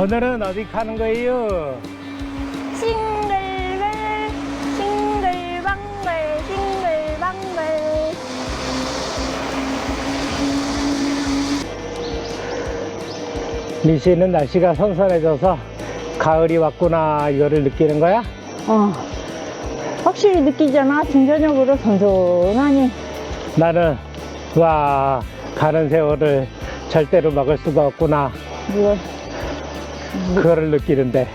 오늘은 어디 가는 거예요? 싱글벨 싱글방글 싱글방글 미씨는 날씨가 선선해져서 가을이 왔구나 이거를 느끼는 거야? 어 확실히 느끼잖아 중저녁으로 선선하니 나는 와 가는 세월을 절대로 막을 수가 없구나 뭐 그거를 느끼는데.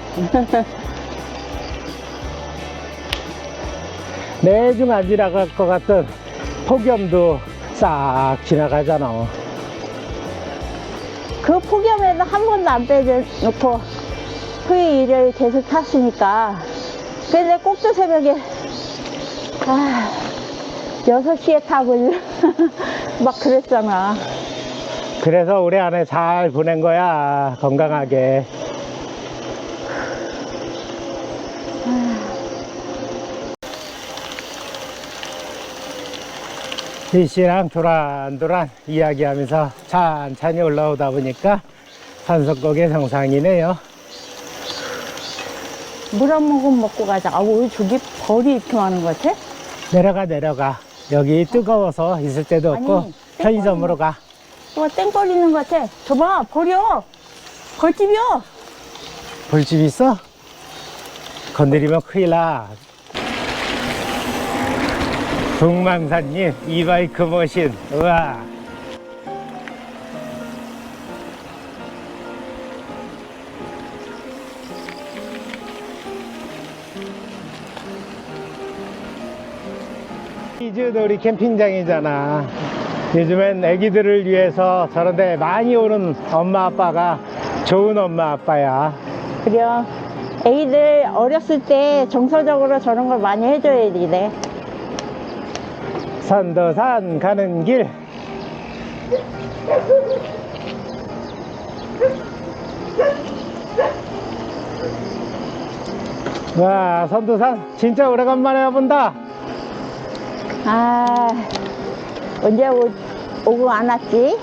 내중 안 지나갈 것 같은 폭염도 싹 지나가잖아. 그 폭염에도 한 번도 안 빼놓고 그 일을 계속 탔으니까. 근데 꼭두 새벽에 아 6시에 타고 막 그랬잖아 그래서 올해 안에 잘 보낸 거야 건강하게. 이씨랑 도란도란 이야기하면서 천천히 올라오다 보니까 산속곡의 정상이네요. 물 한 모금 먹고 가자. 아왜 저기 벌이 이렇게 많은 것 같아? 내려가 내려가. 여기 뜨거워서 있을 때도 없고 아니, 편의점으로 가 와 땡거리는 것 같아. 저봐 벌이요 벌집이요. 볼집 있어? 건드리면 큰일 나. 북망산님 이 바이크 머신 우와. 이즈 놀이 캠핑장이잖아 요즘엔 애기들을 위해서 저런데 많이 오는 엄마 아빠가 좋은 엄마 아빠야. 그래요? 애기들 어렸을 때 정서적으로 저런 걸 많이 해줘야 돼 선도산 가는 길. 와 선도산 진짜 오래간만에 와본다. 아 언제 오, 오고 안 왔지?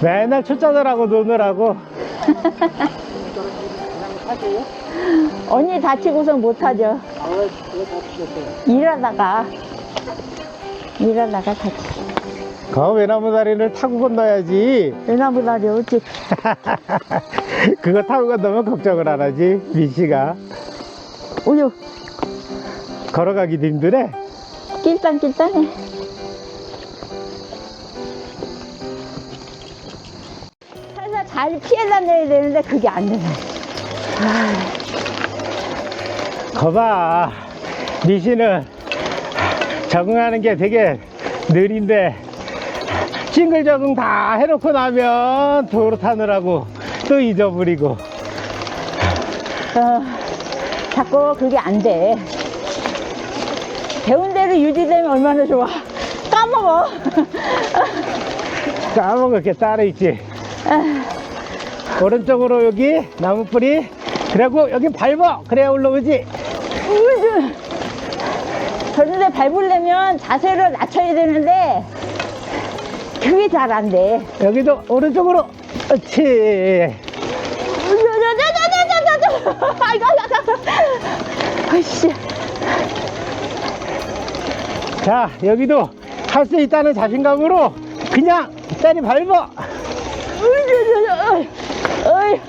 맨날 초짜들하고 노느라고. 언니 다치고서 못하죠. 일하다가 일하다가 다치. 그 외나무 다리를 타고 건너야지. 외나무 다리 어찌. 그거 타고 건너면 걱정을 안 하지 미씨가. 우유 걸어가기도 힘드네. 낄땅낄땅해 잘 피해 다녀야 되는데 그게 안 되네 거봐 미씨는 적응하는 게 되게 느린데 싱글 적응 다 해놓고 나면 도로 타느라고 또 잊어버리고 어, 자꾸 그게 안 돼. 배운 대로 유지되면 얼마나 좋아. 까먹어. 까먹을 게 따로 있지 오른쪽으로 여기 나무 뿌리 그리고 여기 밟아 그래야 올라오지. 그런데 밟으려면 자세를 낮춰야 되는데 그게 잘 안 돼. 여기도 오른쪽으로 그렇지. 아이고, 아이고, 아이씨. 자 여기도 할 수 있다는 자신감으로 그냥 때리 밟아 우주주주. 어이,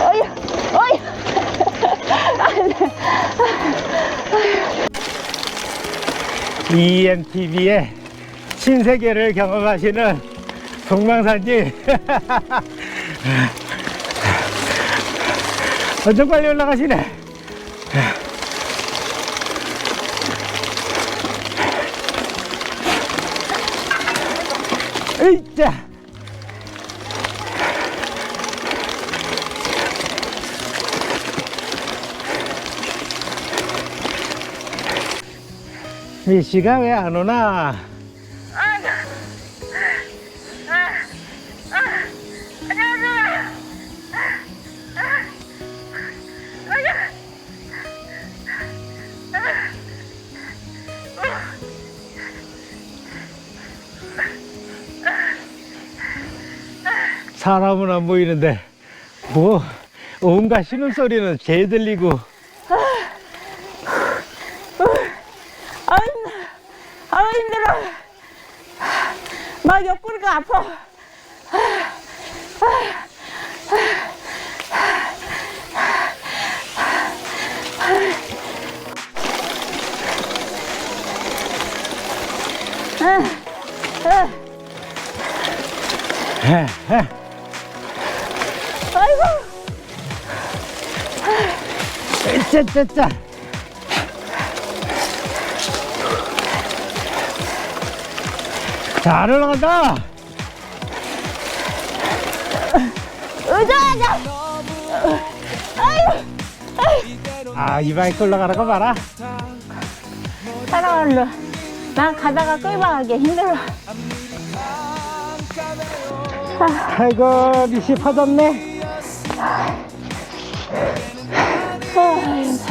어이, 어이. EMTV의 신세계를 경험하시는 동망산님. 엄청 빨리 올라가시네. 으이짜 미씨가 왜 안 오나? 사람은 안 보이는데 뭐 온갖 신음소리는 개 들리고 아유 힘들어. 막 옆구리가 아파. 아이고, 짜짜짜 잘 올라간다 의자하자. 아이 바이크 올라가는 거 봐라 따라갈로. 난 가다가 끌방하기 힘들어. 아이고 미시 퍼졌네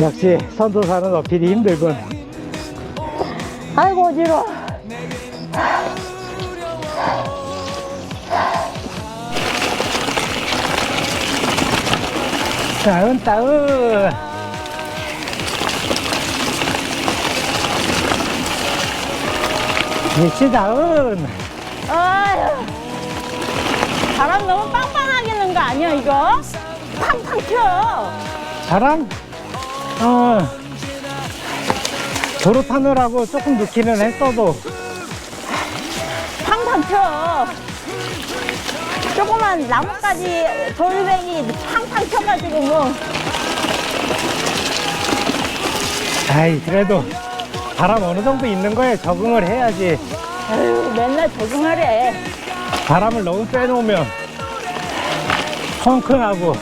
역시 선도사는 어필이 힘들군 아이고, 어지러워. 다운 다운 미치 다운 아유, 바람 너무 빵빵하게 넣은 거 아니야, 이거? 팡팡 튀어. 자랑? 어 도로 타느라고 조금 늦기는 했어도 팡팡 튀어. 조그만 나뭇가지 돌멩이 팡팡 튀어가지고 뭐. 아이 그래도 바람 어느 정도 있는 거에 적응을 해야지 아유, 맨날 적응하래. 바람을 너무 빼놓으면 펑크나고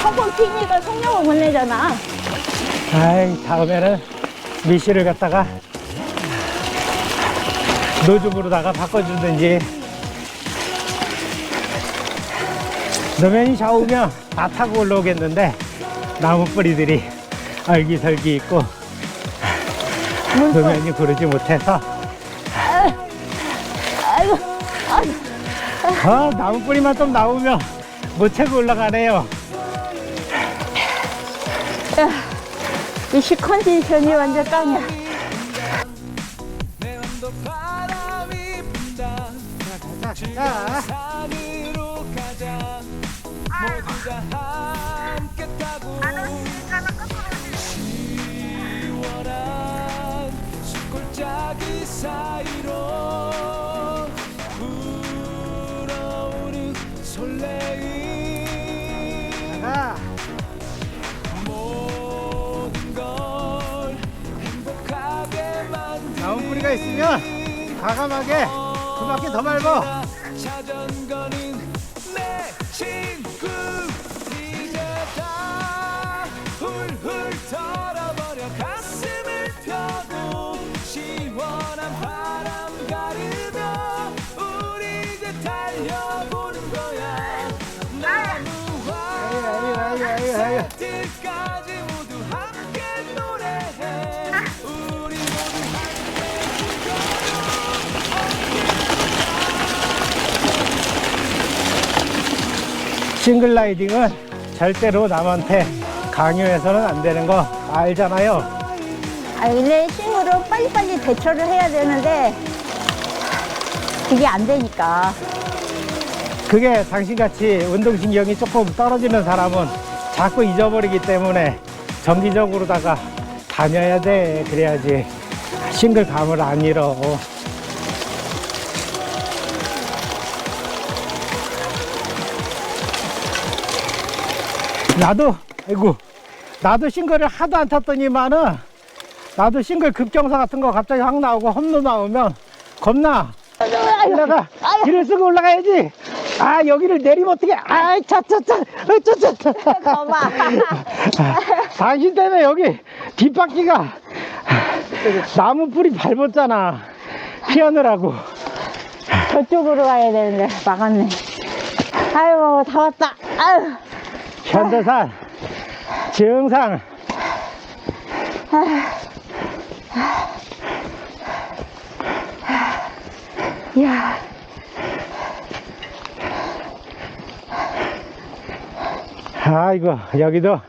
한번 피니까 성령을 못 내잖아. 아이 다음에는 미시를 갖다가 노즈으로다가 바꿔주든지 노면이 좌우면 다 타고 올라오겠는데 나무 뿌리들이 알기설기 있고 노면이 구르지 못해서. 아, 나무 뿌리만 좀 나오면 못 채고 올라가네요 야, 이시 컨디션이 완전 깡이야. 가자. 사이로 불어오는 설레임. 자. 모든 걸 행복하게 만드는 나무 뿌리가 있으면 과감하게 두 바퀴 더 밟아 자 싱글 라이딩은 절대로 남한테 강요해서는 안 되는 거 알잖아요. 아, 근데 싱으로 빨리빨리 대처를 해야 되는데, 그게 안 되니까. 그게 당신같이 운동신경이 조금 떨어지는 사람은 자꾸 잊어버리기 때문에 정기적으로다가 다녀야 돼. 그래야지 싱글 감을 안 잃어 나도 아이고 나도 싱글을 하도 안 탔더니만은 나도 싱글 급경사 같은 거 갑자기 확 나오고 험로 나오면 겁나. 올라가 길을 쓰고 올라가야지. 아 여기를 내리면 어떡해. 아이 차차차 차차차. 당신 때문에 여기 뒷바퀴가 나무 뿌리 밟았잖아. 피하느라고. 저쪽으로 가야 되는데, 막았네. 아이고, 다 왔다. 아유, 현대산 증상 이야. 아이고, 여기도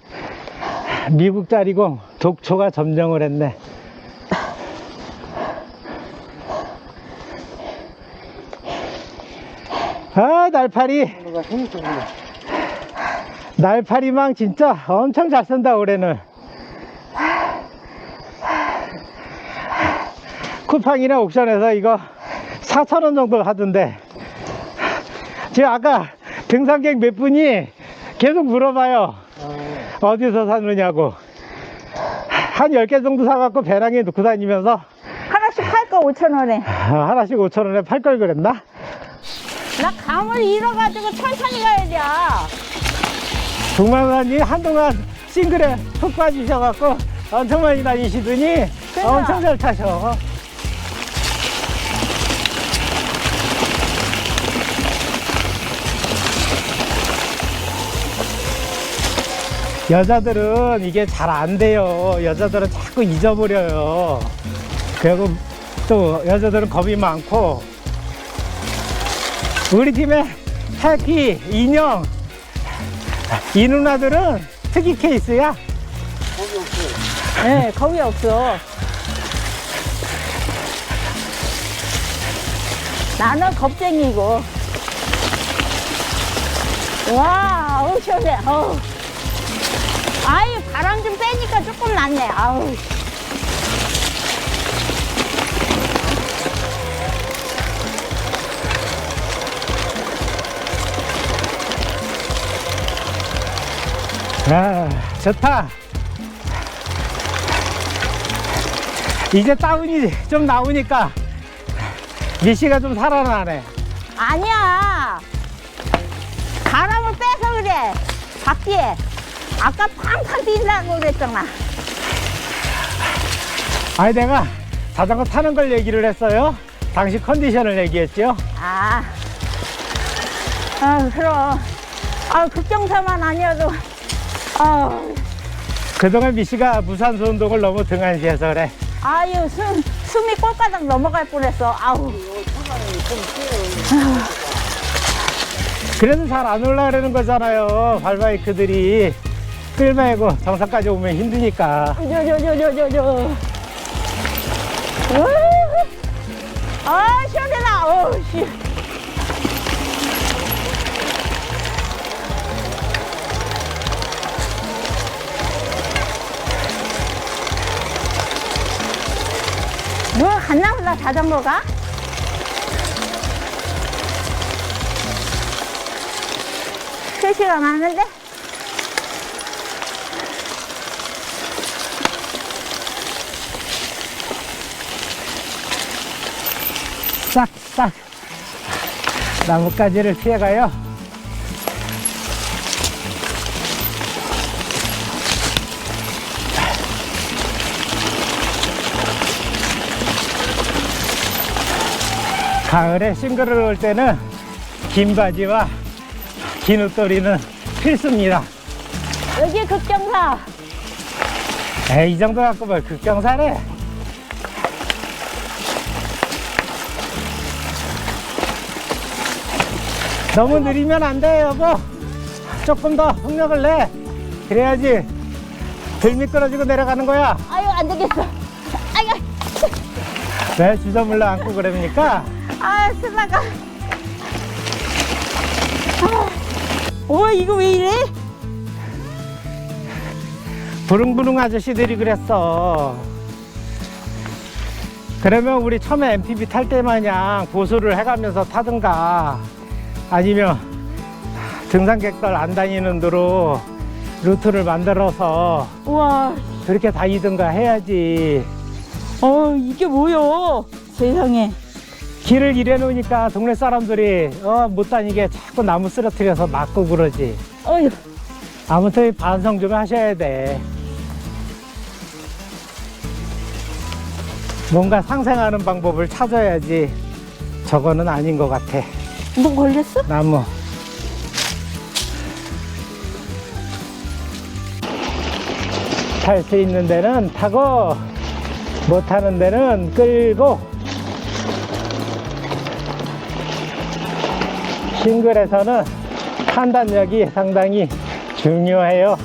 미국 자리공 독초가 점령을 했네. 아, 날파리. 날파리망 진짜 엄청 잘 쓴다, 올해는. 쿠팡이나 옥션에서 이거 4,000원 정도 하던데. 제가 아까 등산객 몇 분이 계속 물어봐요. 어디서 사느냐고. 한 10개 정도 사갖고 배낭에 넣고 다니면서 하나씩 팔 거 5,000원에. 아, 하나씩 5천원에 팔 걸 그랬나? 나 감을 잃어가지고 천천히 가야 돼. 동만사님 한동안 싱글에 푹 빠지셔갖고 엄청 많이 다니시더니. 엄청 잘 타셔. 여자들은 이게 잘 안 돼요. 여자들은 자꾸 잊어버려요. 그리고 또 여자들은 겁이 많고 우리 팀에 해피, 인형, 이 누나들은 특이 케이스야. 네, 겁이 없어. 나는 겁쟁이고. 와, 어우, 시원해. 어우. 아유, 바람 좀 빼니까 조금 낫네. 아우. 아, 좋다. 이제 다운이 좀 나오니까 미씨가 좀 살아나네. 아니야. 바람을 빼서 그래. 밖에. 아까 팡팡 뛴다고 그랬잖아. 아니, 내가 자전거 타는 걸 얘기를 했어요. 당시 컨디션을 얘기했죠. 아. 아, 그럼. 아, 급경사만 아니어도. 아, 그동안 미씨가 무산 소 운동을 너무 등한시해서 그래. 아유, 숨, 숨이 꼴가닥 넘어갈 뻔했어. 아우. 그래서 잘안 올라가려는 거잖아요. 발바이크들이. 끌매고 정상까지 오면 힘드니까. 저, 저. 아, 시원해라. 어우, 갔나 보다 자전거가? 세시간 하는데? 싹싹 나뭇가지를 피해가요. 가을에 싱글을 올 때는 긴 바지와 긴 옷도리는 필수입니다. 여기 급경사. 에이, 이 정도 갖고 뭘 극경사래. 너무 느리면 안 돼, 여보. 조금 더 속력을 내. 그래야지 덜 미끄러지고 내려가는 거야. 아유, 안 되겠어. 아유, 왜 주저물러 앉고 그럽니까? 아, 슬라가. 아, 오, 이거 왜 이래? 부릉부릉 아저씨들이 그랬어. 그러면 우리 처음에 MTB 탈 때 마냥 고수를 해가면서 타든가 아니면 등산객들 안 다니는 도로 루트를 만들어서 우와, 그렇게 다니든가 해야지. 어, 이게 뭐요? 세상에. 길을 이래 놓으니까 동네 사람들이 어, 못 다니게 자꾸 나무 쓰러뜨려서 막고 그러지. 어휴, 아무튼 반성 좀 하셔야 돼. 뭔가 상생하는 방법을 찾아야지. 저거는 아닌 것 같아. 뭐 걸렸어? 나무. 탈 수 있는 데는 타고, 못 타는 데는 끌고. 싱글에서는 판단력이 상당히 중요해요.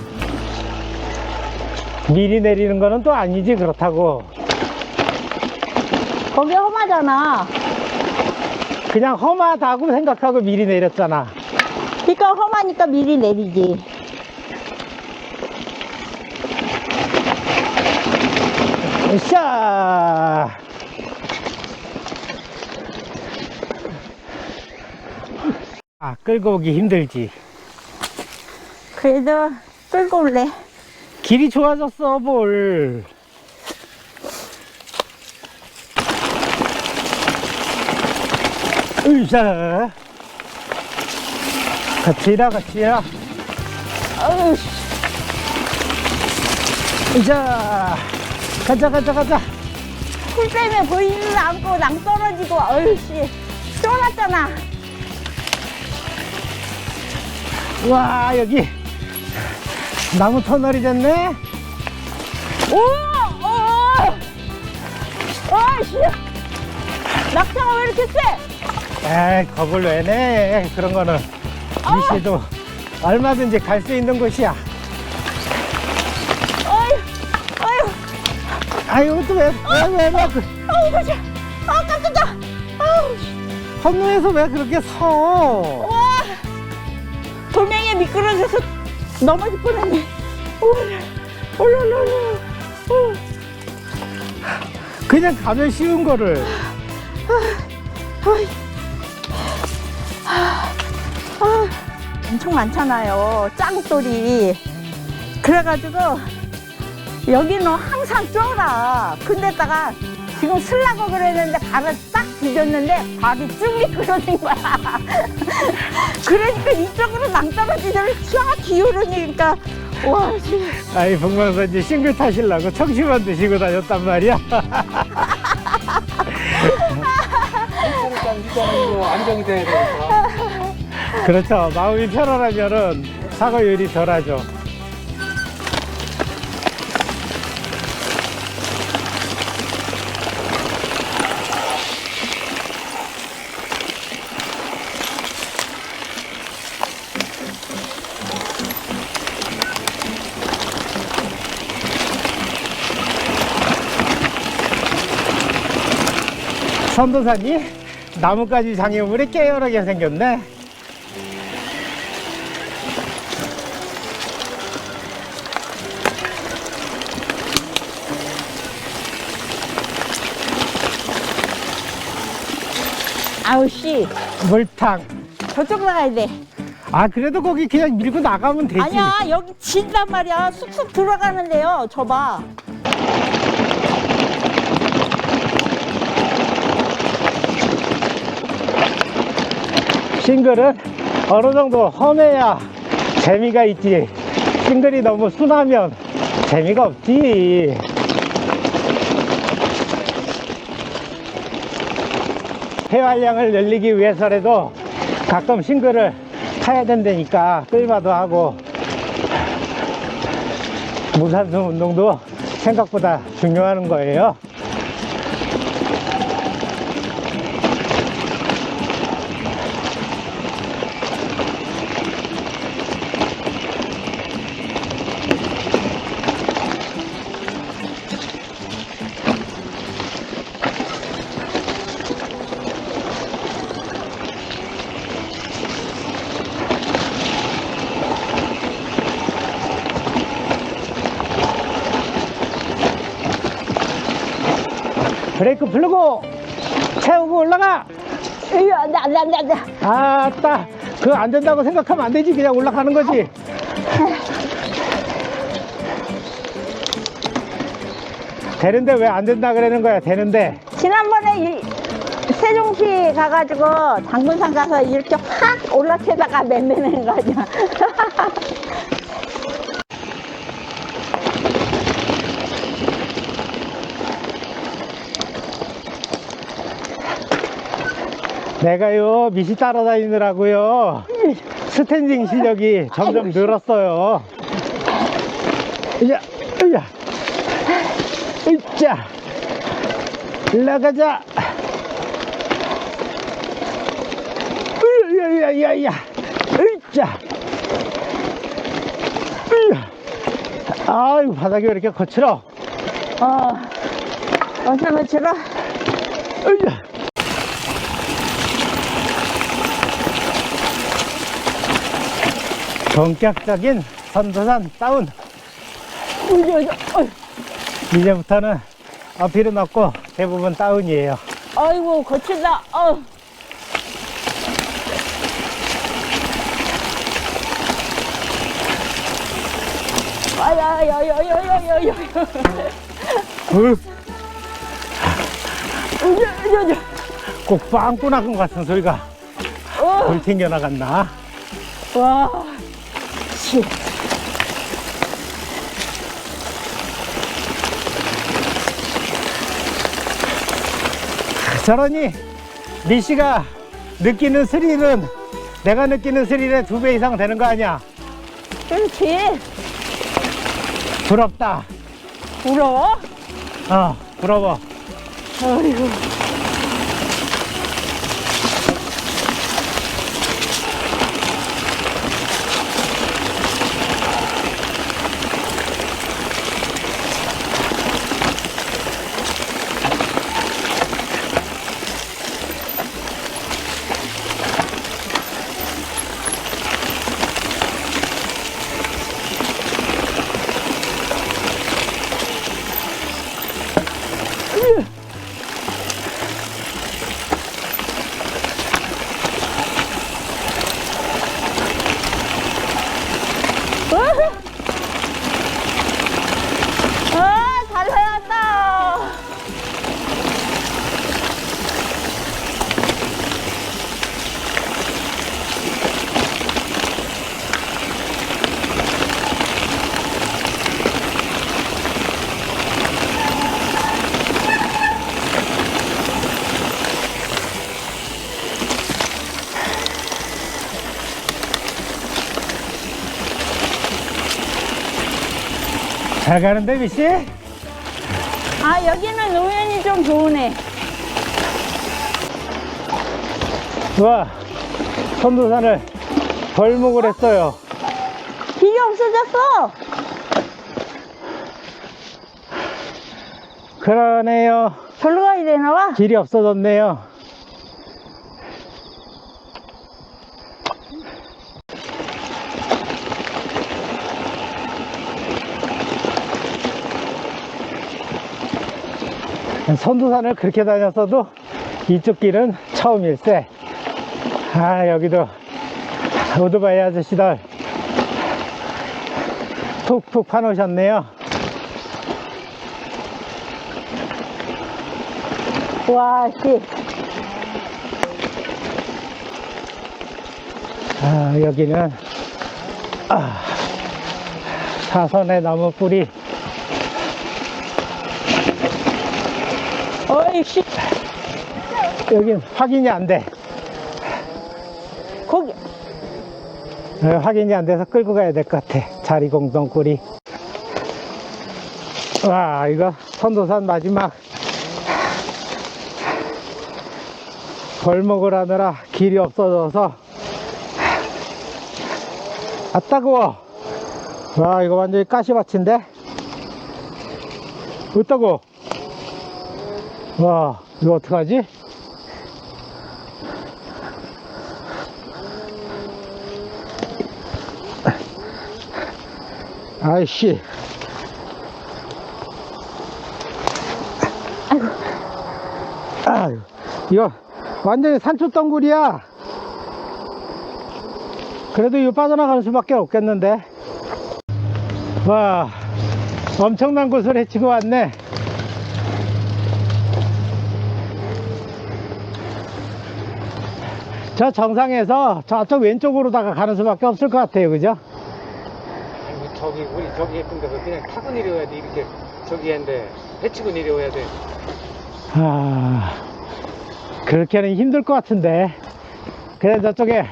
미리 내리는 거는 또 아니지, 그렇다고. 거기 험하잖아. 그냥 험하다고 생각하고 미리 내렸잖아. 그러니까 험하니까 미리 내리지. 으쌰! 아, 끌고 오기 힘들지. 그래도 끌고 올래. 길이 좋아졌어, 뭘. 으쌰! 같이라, 같이라. 어우, 씨. 으쌰! 가자, 가자, 가자. 풀 때문에 보이지도 않고 낭 떨어지고, 어휴, 씨. 쫄았잖아. 와, 여기 나무 터널이 됐네. 오! 오! 어, 씨. 낙차가 왜 이렇게 세? 에이, 겁을 왜 내? 그런 거는 미시도 얼마든지 갈 수 있는 곳이야. 아유, 또 왜, 왜, 왜, 왜, 그, 아우, 그치. 아, 깜짝이야. 아우, 씨. 건너에서 왜 그렇게 서? 미끄러져서 넘어질 뻔했네. 오, 올라올라, 오. 그냥 가면 쉬운 거를. 엄청 많잖아요. 짱돌이. 그래가지고, 여기는 항상 쫄아. 근데다가 지금 슬라고 그랬는데 발을 딱 디뎠는데 발이 쭉 미끄러진 거야. 그러니까 이쪽으로 낭떠러지를 쫙 기울으니까, 와, 씨. 아이, 북방선지 싱글 타시려고 청심환 드시고 다녔단 말이야. 일단 이거는 안정이 돼야 되니까. 그렇죠. 마음이 편안하면은 사고율이 덜하죠. 선도사님, 나뭇가지 장애물이 깨어나게 생겼네. 아우, 씨. 물탕. 저쪽으로 가야 돼. 아, 그래도 거기 그냥 밀고 나가면 되지. 아니야 여기 진단 말이야 쑥쑥 들어가는데요 저봐 싱글은 어느 정도 험해야 재미가 있지. 싱글이 너무 순하면 재미가 없지. 폐활량을 늘리기 위해서라도 가끔 싱글을 타야 된다니까 끌마도 하고 무산소 운동도 생각보다 중요한 거예요. 브레이크 풀고 채우고 올라가. 으이 안 돼 안 돼 안 돼 안 돼. 아따 그거 안 된다고 생각하면 안 되지. 그냥 올라가는 거지. 되는데 왜 안 된다 그러는 거야 되는데? 지난번에 이- 세종시 가가지고 장군산 가서 이렇게 확 올라채다가 맨매는 거 아니야 내가요 미시 따라다니느라고요. 스탠딩 실력이 점점 늘었어요. 으야 으야 으자 올라가자. 으야 으야야야 으짜. 아이고 바닥이 왜 이렇게 거칠어? 어, 엄청 거칠어. 으야 본격적인 선도산 다운. 이제부터는 어필은 없고 대부분 다운이에요 아이고, 거칠다. 어. 아야야야야야야야. 꼭 빵꾸 나건 같은 소리가 어. 불 튕겨 나갔나 와. 씨. 저러니 미씨가 느끼는 스릴은 내가 느끼는 스릴의 두 배 이상 되는 거 아니야 그렇지. 부럽다 부러워? 어 부러워 아이고. 아, 잘 해왔다. 잘 가는데 미씨 아, 여기는 우연히 좀 좋으네. 와 선도산을 벌목을 했어요 길이 없어졌어. 그러네요 절로 가야 되나 봐. 길이 없어졌네요 선도산을 그렇게 다녔어도 이쪽 길은 처음일세. 아 여기도 오토바이 아저씨들 툭툭 파놓으셨네요. 와, 씨. 아, 여기는 아, 사선의 나무 뿌리 어이, 씨. 여긴 확인이 안 돼. 거기. 어, 확인이 안 돼서 끌고 가야 될 것 같아. 자리 공동 뿌리. 와, 이거 선도산 마지막 벌목을 하느라 길이 없어져서 아 따가워. 와, 이거 완전히 가시밭인데? 어따고? 와, 이거 어떡하지? 아이씨. 아이고. 이거 완전히 산초 덩굴이야. 그래도 이거 빠져나갈 수밖에 없겠는데. 와, 엄청난 곳을 헤치고 왔네. 저 정상에서 저쪽 왼쪽으로다가 가는 수밖에 없을 것 같아요. 그죠? 아이고, 저기 우리 저기 예쁜 데서 그냥 타고 내려와야 돼 이렇게 저기 했는데 해치고 내려와야 돼 아, 그렇게는 힘들 것 같은데. 그래, 저쪽에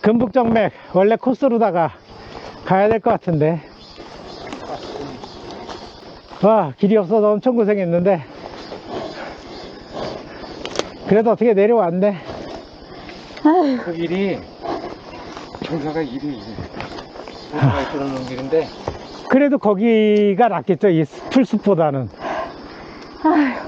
금북정맥 원래 코스로다가 가야 될 것 같은데. 와, 길이 없어서 엄청 고생했는데. 그래도 어떻게 내려왔네. 그 길이 경사가 이리 이리. 오토바이 끌어놓은 길인데 그래도 거기가 낫겠죠. 이 풀숲보다는. 아휴